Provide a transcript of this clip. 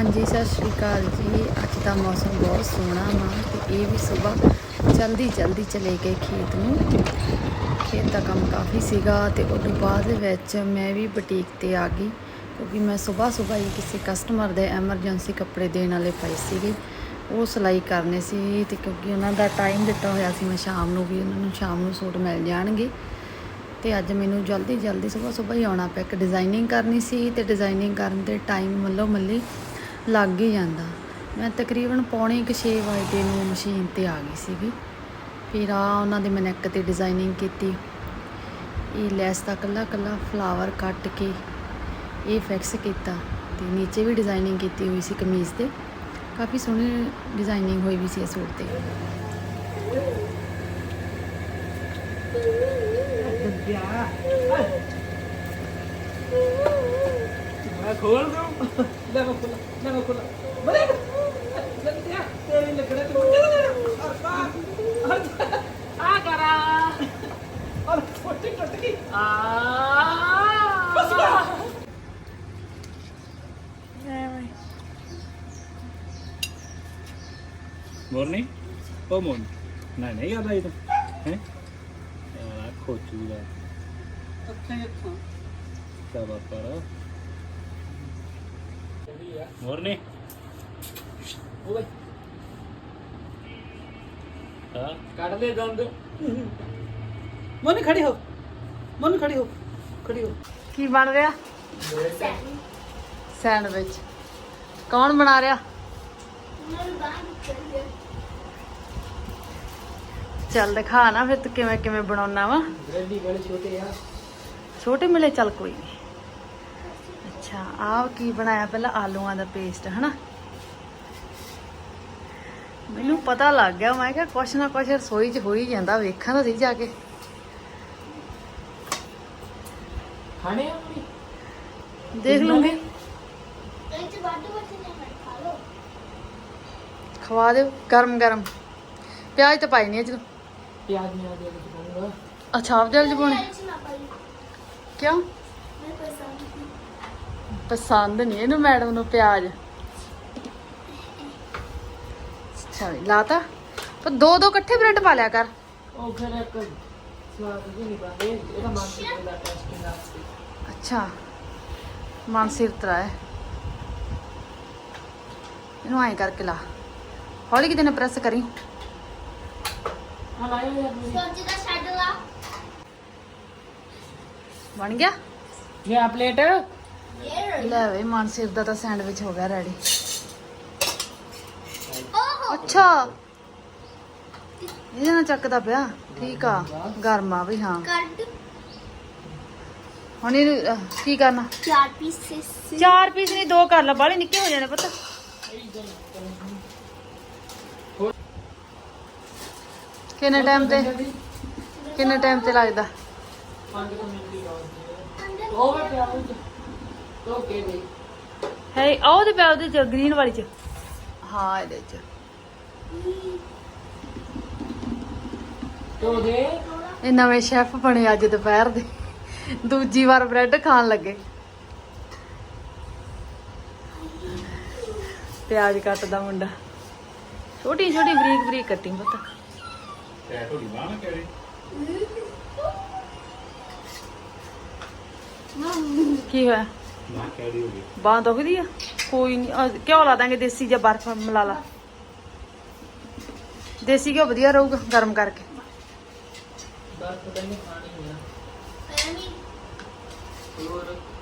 ਹਾਂਜੀ, ਸਤਿ ਸ਼੍ਰੀ ਅਕਾਲ ਜੀ। ਅੱਜ ਦਾ ਮੌਸਮ ਬਹੁਤ ਸੋਹਣਾ ਵਾ ਤੇ ਇਹ ਵੀ ਸਵੇਰ ਜਲਦੀ ਜਲਦੀ ਚਲੇ ਗਏ ਖੇਤ ਨੂੰ। ਖੇਤ ਦਾ ਕੰਮ ਕਾਫੀ ਸੀਗਾ ਤੇ ਉਸ ਤੋਂ ਬਾਅਦ ਵਿੱਚ ਮੈਂ ਵੀ ਬੁਟੀਕ ਤੇ ਆ ਗਈ ਕਿਉਂਕਿ ਮੈਂ ਸਵੇਰ ਸਵੇਰ ਹੀ ਕਿਸੇ ਕਸਟਮਰ ਦੇ ਐਮਰਜੈਂਸੀ ਕੱਪੜੇ ਦੇਣ ਵਾਲੇ ਪਏ ਸੀਗੇ। ਉਹ ਸਿਲਾਈ ਕਰਨੇ ਸੀ ਤੇ ਕਿਉਂਕਿ ਉਹਨਾਂ ਦਾ ਟਾਈਮ ਦਿੱਤਾ ਹੋਇਆ ਸੀ, ਮੈਂ ਸ਼ਾਮ ਨੂੰ ਵੀ ਉਹਨਾਂ ਨੂੰ ਸ਼ਾਮ ਨੂੰ ਸੂਟ ਮਿਲ ਜਾਣਗੇ। ਤੇ ਅੱਜ ਮੈਨੂੰ ਜਲਦੀ ਜਲਦੀ ਸਵੇਰ ਸਵੇਰ ਹੀ ਆਉਣਾ ਪਿਆ। ਇੱਕ ਡਿਜ਼ਾਈਨਿੰਗ ਕਰਨੀ ਸੀ ਤੇ ਡਿਜ਼ਾਈਨਿੰਗ ਕਰਨ ਦੇ ਟਾਈਮ ਮੱਲੋ ਮੱਲੀ ਲੱਗ ਹੀ ਜਾਂਦਾ। ਮੈਂ ਤਕਰੀਬਨ ਪੌਣੇ ਕੁ ਛੇ ਵਜੇ ਨੂੰ ਮਸ਼ੀਨ ਤੇ ਆ ਗਈ ਸੀਗੀ। ਫਿਰ ਆ ਉਹਨਾਂ ਦੇ ਮੈਂ ਨੈਕ ਤੇ ਡਿਜ਼ਾਈਨਿੰਗ ਕੀਤੀ। ਇਹ ਲੈਸ ਦਾ ਕੱਲਾ ਕੱਲਾ ਫਲਾਵਰ ਕੱਟ ਕੇ ਇਹ ਫਿਕਸ ਕੀਤਾ ਤੇ ਨੀਚੇ ਵੀ ਡਿਜ਼ਾਈਨਿੰਗ ਕੀਤੀ ਹੋਈ ਸੀ ਕਮੀਜ਼ ਤੇ। ਕਾਫੀ ਸੋਹਣੀ ਡਿਜ਼ਾਈਨਿੰਗ ਹੋਈ ਵੀ ਸੀ ਇਸ ਸੂਟ ਤੇ। ਮੈਂ ਖੋਲ ਦੂੰ ਲੈ ਮੈਂ ਖੋਲਾ ਲੈ ਮੈਂ ਖੋਲਾ। ਬਲੇ ਲੱਗਿਆ ਤੇਰੀ ਲੱਗਣਾ ਤੇ ਮੁੰਡੇ ਆ ਕਰਾ। ਔਰ ਛੋਟੀ ਟੁੱਟ ਗਈ। ਆ। ਬਸ ਮੋਰਨੀ? ਉਹ ਮੋਨ ਨਹੀਂ ਨਹੀਂ ਆਦਾ ਇਹ ਤਾਂ। ਹੈ? ਯਾਰ ਖੋਚੂ ਦਾ ਅੱਖਾਂ ਅੱਖਾਂ ਕਿਆ ਬਾਤ ਮੋਰਨੀ ਓਏ। ਹਾਂ? ਕੱਢ ਲੈ ਦੰਦ। ਮੋਨੀ ਖੜੀ ਹੋ। ਮੋਨੀ ਖੜੀ ਹੋ। ਖੜੀ ਹੋ। ਕੀ ਬਣ ਰਿਹਾ? ਸੈਂਡਵਿਚ। ਕੌਣ ਬਣਾ ਰਿਹਾ? ਚੱਲ ਦਿਖਾ ਨਾ ਫਿਰ ਤੂੰ ਕਿਵੇਂ ਕਿਵੇਂ ਬਣਾਉਣਾ ਵਾ। ਗ੍ਰੈਂਡੀ ਬੜੇ ਛੋਟੇ ਆ। ਛੋਟੇ ਮਿਲੇ ਚੱਲ ਕੋਈ ਨਹੀਂ ਅੱਛਾ ਆਹ ਕੀ ਬਣਾਇਆ? ਪਹਿਲਾਂ ਆਲੂਆਂ ਦਾ ਪੇਸਟ ਹਨਾ? ਮੈਨੂੰ ਪਤਾ ਲੱਗ ਗਿਆ ਮੈਂ ਕਿਹਾ ਕੁਛ ਨਾ ਕੁਛ ਰਸੋਈ 'ਚ ਹੋ ਹੀ ਜਾਂਦਾ ਵੇਖਾਂ ਤਾਂ ਸਹੀ ਜਾ ਕੇ। ਖਾਣੇ ਆ ਮੋਨੀ ਦੇਖ ਲੂੰਗੀ। ਖਵਾ ਦਿਓ ਗਰਮ ਗਰਮ। ਪਿਆਜ਼ ਤਾਂ ਪਾਈ ਨਹੀਂ ਜਦੋਂ ਪਿਆਜ਼ ਨਹੀਂ ਆ ਅੱਛਾ ਆਪ ਜਲ ਜਪਾਉਣੇ ਕਿਉਂ? ਪਸੰਦ ਨਹੀਂ ਇਹਨੂੰ ਮੈਡਮ ਨੂੰ ਪਿਆਜ਼। ਅੱਛਾ ਵੀ ਲਾਤਾ? ਪਰ ਦੋ ਦੋ ਇਕੱਠੇ ਬ੍ਰੈਡ ਪਾ ਲਿਆ ਕਰ। ਉਹ ਫਿਰ ਇੱਕ ਸਵਾਦ ਜੀ ਨਹੀਂ ਪਾਉਂਦੇ ਇਹਦਾ ਮਨ ਸੀ ਦਾ ਟੈਸਟਿੰਗ ਆ ਅੱਛਾ ਮਨ ਸਿਰ ਤਰਾ ਹੈ। ਇਹਨੂੰ ਐਂ ਕਰਕੇ ਲਾ। ਹੌਲੀ ਕਿਤੇ ਨੇ ਪ੍ਰੈਸ ਕਰੀ। ਹਾਂ ਲਾਇਆ ਯਾਰ ਮੇਰੀ ਬਣ ਗਿਆ? ਇਹ ਆ ਪਲੇਟ ਲੈ ਵੇ ਮਨ ਸਿਰ ਦਾ ਤਾਂ ਸੈਂਡਵਿਚ ਹੋ ਗਿਆ ਰੈਡੀ। ਅੱਛਾ। ਇਹਦੇ ਨਾਲ ਚੱਕਦਾ ਪਿਆ? ਠੀਕ ਆ। ਗਰਮ ਆ ਵੀ ਹਾਂ। ਕੱਢ। ਹੁਣ ਇਹਨੂੰ ਅਹ, ਕੀ ਕਰਨਾ? ਚਾਰ ਪੀਸਸ ਚਾਰ ਪੀਸ ਨਹੀਂ ਦੋ ਕਰ ਲਾ। ਬਾਹਲੇ ਨਿੱਕੇ ਹੋ ਜਾਣੇ ਪਤਾ। ਕਿੰਨੇ ਟਾਈਮ ਤੇ? ਕਿੰਨੇ ਟਾਈਮ ਤੇ ਲੱਗਦਾ? ਉਹ ਵੇ ਪਿਆਜ਼ ਤੋਂ ਕੇ ਦੇ। ਹੈ ਆਹ ਉਹਦੇ ਪਿਆ ਉਹਦੇ ਚ ਗ੍ਰੀਨ ਵਾਲੀ ਚ। ਹਾਂ ਇਹਦੇ ਚ। ਤੋ ਦੇ। ਇਹ ਨਵੇਂ ਸ਼ੈਫ ਬਣੇ ਅੱਜ ਦੁਪਹਿਰ ਦੇ। ਦੂਜੀ ਵਾਰ ਬ੍ਰੈਡ ਖਾਣ ਲੱਗੇ। ਪਿਆਜ਼ ਕੱਟਦਾ ਮੁੰਡਾ। ਛੋਟੀ ਛੋਟੀ ਬਰੀਕ ਬਰੀਕ ਕੱਟੀ ਪਤਾ। ਐ ਥੋੜੀ ਬਾਣ ਕਰੇ ਕੀ ਹੋਇਆ? ਨਾ ਹੋ ਗਈ ਬਾਂਹ ਦੁਖਦੀ ਆ? ਕੋਈ ਨਹੀਂ ਘਿਓ ਲਾ ਦਾਂਗੇ ਦੇਸੀ ਜਾਂ ਬਰਫ ਮਿਲਾ ਲਾ। ਦੇਸੀ ਘਿਓ ਵਧੀਆ ਰਹੂਗਾ ਗਰਮ ਕਰਕੇ। ਬਸ ਪਤਾ ਨਹੀਂ ਖਾਣੀ ਆ। ਐਵੇਂ ਹੋਰ?